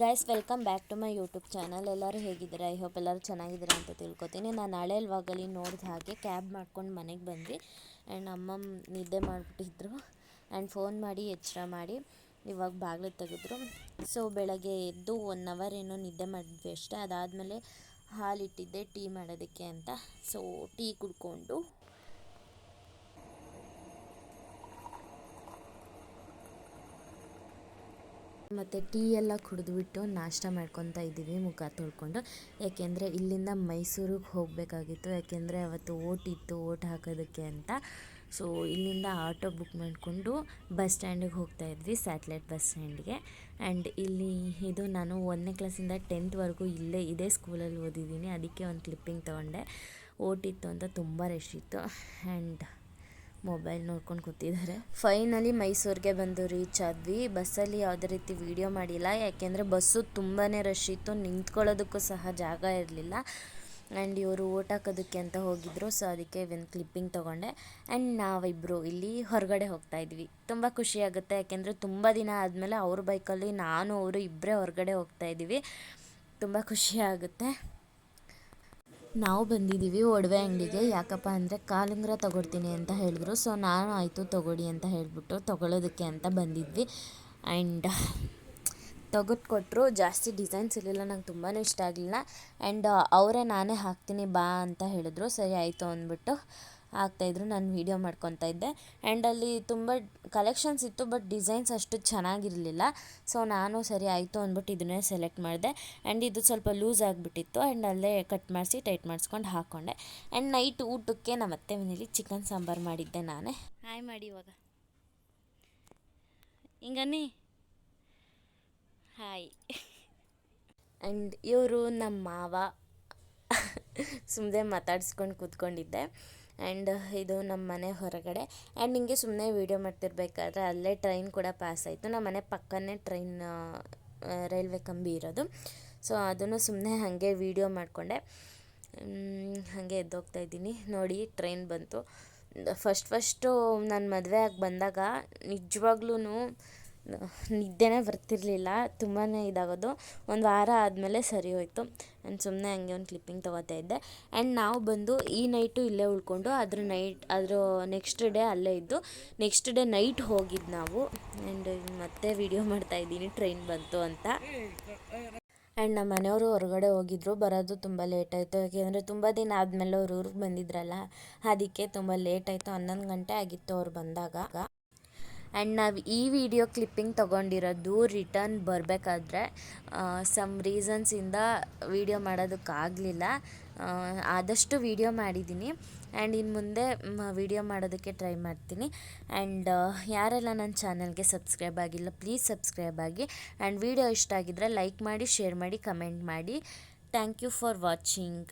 Guys welcome back to my YouTube channel ಎಲ್ಲರೂ ಹೇಗಿದ್ದೀರಾ? I hope ಎಲ್ಲರೂ ಚೆನ್ನಾಗಿದ್ದೀರಾ ಅಂತ ತಿಳ್ಕೊತೀನಿ. ನಾನು ನಾಳೆ ಇಲ್ವಾಗಲಿ ನೋಡಿದ ಹಾಗೆ ಕ್ಯಾಬ್ ಮಾಡ್ಕೊಂಡು ಮನೆಗೆ ಬಂದ್ವಿ. ಆ್ಯಂಡ್ ಅಮ್ಮಮ್ಮ ನಿದ್ದೆ ಮಾಡಿಬಿಟ್ಟಿದ್ರು. ಆ್ಯಂಡ್ ಫೋನ್ ಮಾಡಿ, ಎಚ್ಚರ ಮಾಡಿ ಇವಾಗ ಬಾಗಿಲು ತೆಗೆದ್ರು. ಸೊ ಬೆಳಗ್ಗೆ ಎದ್ದು ಒನ್ ಅವರ್ ಏನೋ ನಿದ್ದೆ ಮಾಡಿದ್ವಿ ಅಷ್ಟೇ. ಅದಾದಮೇಲೆ ಹಾಲಿಟ್ಟಿದ್ದೆ ಟೀ ಮಾಡೋದಕ್ಕೆ ಅಂತ. ಸೊ ಟೀ ಕುಡ್ಕೊಂಡು ಮತ್ತು ಟೀ ಎಲ್ಲ ಕುಡಿದ್ಬಿಟ್ಟು ನಾಷ್ಟ ಮಾಡ್ಕೊತಾ ಇದ್ದೀವಿ, ಮುಖ ತೊಳ್ಕೊಂಡು. ಯಾಕೆಂದರೆ ಇಲ್ಲಿಂದ ಮೈಸೂರಿಗೆ ಹೋಗಬೇಕಾಗಿತ್ತು. ಯಾಕೆಂದರೆ ಅವತ್ತು ಓಟ್ ಇತ್ತು, ಓಟ್ ಹಾಕೋದಕ್ಕೆ ಅಂತ. ಸೊ ಇಲ್ಲಿಂದ ಆಟೋ ಬುಕ್ ಮಾಡಿಕೊಂಡು ಬಸ್ ಸ್ಟ್ಯಾಂಡಿಗೆ ಹೋಗ್ತಾ ಇದ್ವಿ, ಸ್ಯಾಟ್ಲೈಟ್ ಬಸ್ ಸ್ಟ್ಯಾಂಡ್ಗೆ. ಆ್ಯಂಡ್ ಇಲ್ಲಿ ಇದು ನಾನು ಒಂದನೇ ಕ್ಲಾಸಿಂದ ಟೆಂತ್ವರೆಗೂ ಇಲ್ಲೇ, ಇದೇ ಸ್ಕೂಲಲ್ಲಿ ಓದಿದ್ದೀನಿ. ಅದಕ್ಕೆ ಒಂದು ಕ್ಲಿಪ್ಪಿಂಗ್ ತೊಗೊಂಡೆ. ಓಟಿತ್ತು ಅಂತ ತುಂಬ ರಶ್ ಇತ್ತು. ಆ್ಯಂಡ್ ಮೊಬೈಲ್ ನೋಡ್ಕೊಂಡು ಕೂತಿದ್ದಾರೆ. ಫೈನಲಿ ಮೈಸೂರಿಗೆ ಬಂದು ರೀಚ್ ಆದ್ವಿ. ಬಸ್ಸಲ್ಲಿ ಯಾವುದೇ ರೀತಿ ವೀಡಿಯೋ ಮಾಡಿಲ್ಲ. ಯಾಕೆಂದರೆ ಬಸ್ಸು ತುಂಬಾ ರಶ್ ಇತ್ತು. ನಿಂತ್ಕೊಳ್ಳೋದಕ್ಕೂ ಸಹ ಜಾಗ ಇರಲಿಲ್ಲ. ಆ್ಯಂಡ್ ಇವರು ಓಟ್ ಹಾಕೋದಕ್ಕೆ ಅಂತ ಹೋಗಿದ್ರು. ಸೊ ಅದಕ್ಕೆ ಒಂದು ಕ್ಲಿಪ್ಪಿಂಗ್ ತೊಗೊಂಡೆ. ಆ್ಯಂಡ್ ನಾವಿಬ್ಬರು ಇಲ್ಲಿ ಹೊರಗಡೆ ಹೋಗ್ತಾ ಇದ್ವಿ. ತುಂಬ ಖುಷಿ ಆಗುತ್ತೆ. ಯಾಕೆಂದರೆ ತುಂಬ ದಿನ ಆದಮೇಲೆ ಅವ್ರ ಬೈಕಲ್ಲಿ ನಾನು, ಅವರು ಇಬ್ಬರೇ ಹೊರಗಡೆ ಹೋಗ್ತಾ ಇದ್ದೀವಿ. ತುಂಬ ಖುಷಿ ಆಗುತ್ತೆ. ನಾವು ಬಂದಿದ್ದೀವಿ ಒಡವೆ ಅಂಗಡಿಗೆ. ಯಾಕಪ್ಪ ಅಂದರೆ ಕಾಲುಂಗ್ರ ತೊಗೊಡ್ತೀನಿ ಅಂತ ಹೇಳಿದ್ರು. ಸೊ ನಾನು ಆಯಿತು ತೊಗೊಡಿ ಅಂತ ಹೇಳಿಬಿಟ್ಟು ತೊಗೊಳೋದಕ್ಕೆ ಅಂತ ಬಂದಿದ್ವಿ. ಆ್ಯಂಡ್ ತೆಗೆದು ಕೊಟ್ಟರು ಜಾಸ್ತಿ ಡಿಸೈನ್ಸ್ ಇರಲಿಲ್ಲ. ನಂಗೆ ತುಂಬಾ ಇಷ್ಟ ಆಗಲಿಲ್ಲ. ಆ್ಯಂಡ್ ಅವರೇ ನಾನೇ ಹಾಕ್ತೀನಿ ಬಾ ಅಂತ ಹೇಳಿದ್ರು. ಸರಿ, ಆಯಿತು ಅಂದ್ಬಿಟ್ಟು ಹಾಕ್ತಾಯಿದ್ರು ನಾನು ವೀಡಿಯೋ ಮಾಡ್ಕೊತಾ ಇದ್ದೆ. ಆ್ಯಂಡ್ ಅಲ್ಲಿ ತುಂಬ ಕಲೆಕ್ಷನ್ಸ್ ಇತ್ತು ಬಟ್ ಡಿಸೈನ್ಸ್ ಅಷ್ಟು ಚೆನ್ನಾಗಿರಲಿಲ್ಲ. ಸೊ ನಾನು ಸರಿ ಆಯಿತು ಅಂದ್ಬಿಟ್ಟು ಇದನ್ನೇ ಸೆಲೆಕ್ಟ್ ಮಾಡಿದೆ. ಆ್ಯಂಡ್ ಇದು ಸ್ವಲ್ಪ ಲೂಸ್ ಆಗಿಬಿಟ್ಟಿತ್ತು. ಆ್ಯಂಡ್ ಅಲ್ಲೇ ಕಟ್ ಮಾಡಿಸಿ ಟೈಟ್ ಮಾಡಿಸ್ಕೊಂಡು ಹಾಕ್ಕೊಂಡೆ ಆ್ಯಂಡ್ ನೈಟ್ ಊಟಕ್ಕೆ ನಮ್ಮ ಅತ್ತೆ ಮನೇಲಿ ಚಿಕನ್ ಸಾಂಬಾರು ಮಾಡಿದ್ದೆ ನಾನೇ. ಹಾಯ್ ಮಾಡಿ ಇವಾಗ. ಹಿಂಗನ್ನಿ ಹಾಯ್. ಆ್ಯಂಡ್ ಇವರು ನಮ್ಮ ಮಾವ. ಸುಮ್ಮನೆ ಮಾತಾಡ್ಸ್ಕೊಂಡು ಕೂತ್ಕೊಂಡಿದ್ದೆ. ಆ್ಯಂಡ್ ಇದು ನಮ್ಮ ಮನೆ ಹೊರಗಡೆ. ಆ್ಯಂಡ್ ಹಿಂಗೆ ಸುಮ್ಮನೆ ವೀಡಿಯೋ ಮಾಡ್ತಿರ್ಬೇಕಾದ್ರೆ ಅಲ್ಲೇ ಟ್ರೈನ್ ಕೂಡ ಪಾಸ್ ಆಯಿತು. ನಮ್ಮ ಮನೆ ಪಕ್ಕನೇ ಟ್ರೈನ್ ರೈಲ್ವೆ ಕಂಬಿ ಇರೋದು. ಸೊ ಅದನ್ನು ಸುಮ್ಮನೆ ಹಾಗೆ ವೀಡಿಯೋ ಮಾಡಿಕೊಂಡೆ. ಹಾಗೆ ಎದ್ದೋಗ್ತಾ ಇದ್ದೀನಿ. ನೋಡಿ, ಟ್ರೈನ್ ಬಂತು. ಫಸ್ಟ್ ಫಸ್ಟು ನಾನು ಮದುವೆ ಆಗಿ ಬಂದಾಗ ನಿಜವಾಗ್ಲೂ ನಿದ್ದೆನೇ ಬರ್ತಿರಲಿಲ್ಲ ತುಂಬಾ ಇದಾಗೋದು. ಒಂದು ವಾರ ಆದಮೇಲೆ ಸರಿ ಹೋಯಿತು. ನಾನು ಸುಮ್ಮನೆ ಹಂಗೆ ಒಂದು ಕ್ಲಿಪ್ಪಿಂಗ್ ತೊಗೋತಾ ಇದ್ದೆ. ಆ್ಯಂಡ್ ನಾವು ಬಂದು ಈ ನೈಟು ಇಲ್ಲೇ ಉಳ್ಕೊಂಡು ಅದ್ರ ನೈಟ್ ಅದ್ರ ನೆಕ್ಸ್ಟ್ ಡೇ ಅಲ್ಲೇ ಇದ್ದು ನೆಕ್ಸ್ಟ್ ಡೇ ನೈಟ್ ಹೋಗಿದ್ದು ನಾವು. ಆ್ಯಂಡ್ ಮತ್ತೆ ವೀಡಿಯೋ ಮಾಡ್ತಾಯಿದ್ದೀನಿ ಟ್ರೈನ್ ಬಂತು ಅಂತ. ಆ್ಯಂಡ್ ನಮ್ಮ ಮನೆಯವರು ಹೊರಗಡೆ ಹೋಗಿದ್ರು. ಬರೋದು ತುಂಬ ಲೇಟ್ ಆಯಿತು. ಯಾಕೆಂದರೆ ತುಂಬ ದಿನ ಆದಮೇಲೆ ಅವ್ರು ಊರಿಗೆ ಬಂದಿದ್ರಲ್ಲ, ಅದಕ್ಕೆ ತುಂಬ ಲೇಟ್ ಆಯಿತು. ಹನ್ನೊಂದು ಗಂಟೆ ಆಗಿತ್ತು ಅವ್ರು ಬಂದಾಗ. ಆ್ಯಂಡ್ ನಾವು ಈ ವಿಡಿಯೋ ಕ್ಲಿಪ್ಪಿಂಗ್ ತೊಗೊಂಡಿರೋದು ರಿಟರ್ನ್ ಬರಬೇಕಾದ್ರೆ ಸಮ್ ರೀಸನ್ಸಿಂದ ವೀಡಿಯೋ ಮಾಡೋದಕ್ಕಾಗಲಿಲ್ಲ. ಆದಷ್ಟು ವೀಡಿಯೋ ಮಾಡಿದ್ದೀನಿ. ಆ್ಯಂಡ್ ಇನ್ನು ಮುಂದೆ ವೀಡಿಯೋ ಮಾಡೋದಕ್ಕೆ ಟ್ರೈ ಮಾಡ್ತೀನಿ. ಆ್ಯಂಡ್ ಯಾರೆಲ್ಲ ನನ್ನ ಚಾನಲ್ಗೆ ಸಬ್ಸ್ಕ್ರೈಬ್ ಆಗಿಲ್ಲ ಪ್ಲೀಸ್ ಸಬ್ಸ್ಕ್ರೈಬ್ ಆಗಿ. ಆ್ಯಂಡ್ ವೀಡಿಯೋ ಇಷ್ಟ ಆಗಿದ್ದರೆ ಲೈಕ್ ಮಾಡಿ ಶೇರ್ ಮಾಡಿ ಕಮೆಂಟ್ ಮಾಡಿ. Thank you for watching